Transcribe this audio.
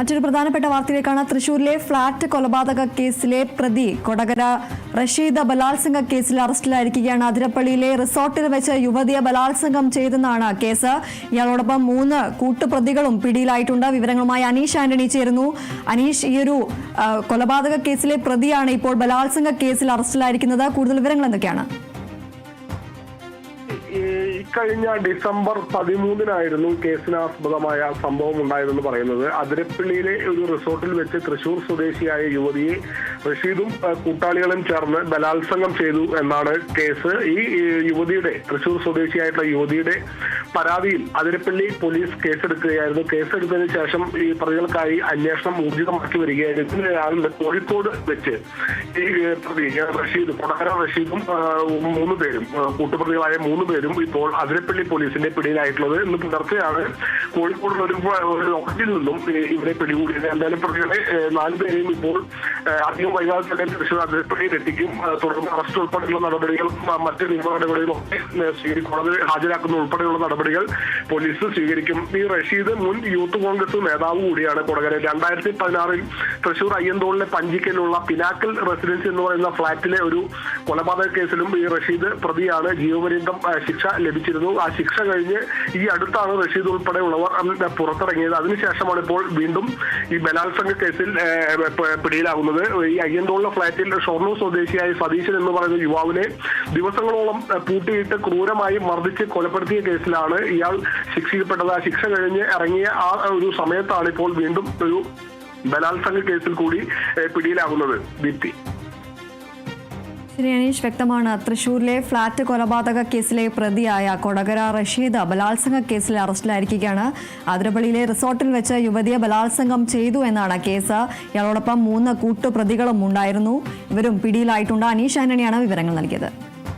മറ്റൊരു പ്രധാനപ്പെട്ട വാർത്തയിലേക്കാണ് തൃശൂരിലെ ഫ്ളാറ്റ് കൊലപാതക കേസിലെ പ്രതി കൊടകര. റഷീദ ബലാത്സംഗ കേസിൽ അറസ്റ്റിലായിരിക്കുകയാണ്. അതിരപ്പള്ളിയിലെ റിസോർട്ടിൽ വെച്ച് യുവതിയെ ബലാത്സംഗം ചെയ്തെന്നാണ് കേസ്. ഇയാളോടൊപ്പം മൂന്ന് കൂട്ടുപ്രതികളും പിടിയിലായിട്ടുണ്ട്. വിവരങ്ങളുമായി അനീഷ് ആന്റണി ചേരുന്നു. അനീഷ് ഈ ഒരു കൊലപാതക കേസിലെ പ്രതിയാണ് ഇപ്പോൾ ബലാത്സംഗ കേസിൽ അറസ്റ്റിലായിരിക്കുന്നത്. കൂടുതൽ വിവരങ്ങൾ എന്തൊക്കെയാണ്? ഇക്കഴിഞ്ഞ ഡിസംബർ പതിമൂന്നിനായിരുന്നു കേസിനാസ്പദമായ സംഭവം ഉണ്ടായതെന്ന് പറയുന്നത്. അതിരപ്പള്ളിയിലെ ഒരു റിസോർട്ടിൽ വെച്ച് തൃശൂർ സ്വദേശിയായ യുവതിയെ റഷീദും കൂട്ടാളികളും ചേർന്ന് ബലാത്സംഗം ചെയ്തു എന്നാണ് കേസ്. ഈ യുവതിയുടെ തൃശൂർ സ്വദേശിയായിട്ടുള്ള യുവതിയുടെ പരാതിയിൽ അതിരപ്പള്ളി പോലീസ് കേസെടുക്കുകയായിരുന്നു. കേസെടുത്തതിന് ശേഷം ഈ പ്രതികൾക്കായി അന്വേഷണം ഊർജിതമാക്കി വരികയായിരുന്നു. ഇതിനിടെയാണ് കോഴിക്കോട് വെച്ച് ഈ പ്രതി റഷീദ് കൊടകര റഷീദും മൂന്ന് പേരും കൂട്ടുപ്രതികളായ മൂന്ന് പേരും ഇപ്പോൾ അതിരപ്പള്ളി പോലീസിന്റെ പിടിയിലായിട്ടുള്ളത്. ഇന്ന് പുലർച്ചെയാണ് കോഴിക്കോടുള്ള ഒരു ലോക്കറ്റിൽ നിന്നും ഇവരെ പിടികൂടിയത്. എന്തായാലും പ്രതികളെ നാല് നാലുപേരെയും ഇപ്പോൾ അധികം വൈകാതെ തന്നെ തൃശൂർ അതിരപ്പള്ളിയിൽ എത്തിക്കും. തുടർന്ന് അറസ്റ്റ് ഉൾപ്പെടെയുള്ള നടപടികൾ മറ്റ് നിയമ നടപടികളൊക്കെ സ്വീകരിക്കുന്നത് ഹാജരാക്കുന്ന ഉൾപ്പെടെയുള്ള നടപടികൾ പോലീസ് സ്വീകരിക്കും. ഈ റഷീദ് മുൻ യൂത്ത് കോൺഗ്രസ് നേതാവ് കൂടിയാണ് കൊടകര. രണ്ടായിരത്തി പതിനാറിൽ തൃശൂർ അയ്യന്തോളിലെ പഞ്ചിക്കലുള്ള പിനാക്കൽ റെസിഡൻസി എന്ന് പറയുന്ന ഫ്ളാറ്റിലെ ഒരു കൊലപാതക കേസിലും ഈ റഷീദ് പ്രതിയാണ്. ജീവപര്യന്തം ശിക്ഷ ശിക്ഷ ലഭിച്ചിരുന്നു ആ ശിക്ഷ കഴിഞ്ഞ് ഈ അടുത്താണ് റഷീദ് ഉൾപ്പെടെയുള്ളവർ പുറത്തിറങ്ങിയത്. അതിനുശേഷമാണ് ഇപ്പോൾ വീണ്ടും ഈ ബലാത്സംഗ കേസിൽ പിടിയിലാകുന്നത്. ഈ അയ്യന്തോളിലെ ഫ്ളാറ്റിൽ ഷൊർണൂർ സ്വദേശിയായ സതീശൻ എന്ന് പറയുന്ന യുവാവിനെ ദിവസങ്ങളോളം പൂട്ടിയിട്ട് ക്രൂരമായി മർദ്ദിച്ച് കൊലപ്പെടുത്തിയ കേസിലാണ് ഇയാൾ ശിക്ഷിക്കപ്പെട്ടത് ആ ശിക്ഷ കഴിഞ്ഞ് ഇറങ്ങിയ ആ ഒരു സമയത്താണ് ഇപ്പോൾ വീണ്ടും ഒരു ബലാത്സംഗ കേസിൽ കൂടി പിടിയിലാകുന്നത്. ദീപ്തി. ശരി അനീഷ് വ്യക്തമാണ്. തൃശൂരിലെ ഫ്ളാറ്റ് കൊലപാതക കേസിലെ പ്രതിയായ കൊടകര റഷീദ് ബലാത്സംഗ കേസിൽ അറസ്റ്റിലായിരിക്കുകയാണ്. അതിരപ്പള്ളിയിലെ റിസോർട്ടിൽ വെച്ച് യുവതിയെ ബലാത്സംഗം ചെയ്തു എന്നാണ് കേസ്. ഇയാളോടൊപ്പം മൂന്ന് കൂട്ടുപ്രതികളും ഉണ്ടായിരുന്നു. ഇവരും പിടിയിലായിട്ടുണ്ട്. അനീഷ് ആന്റണിയാണ് വിവരങ്ങൾ നൽകിയത്.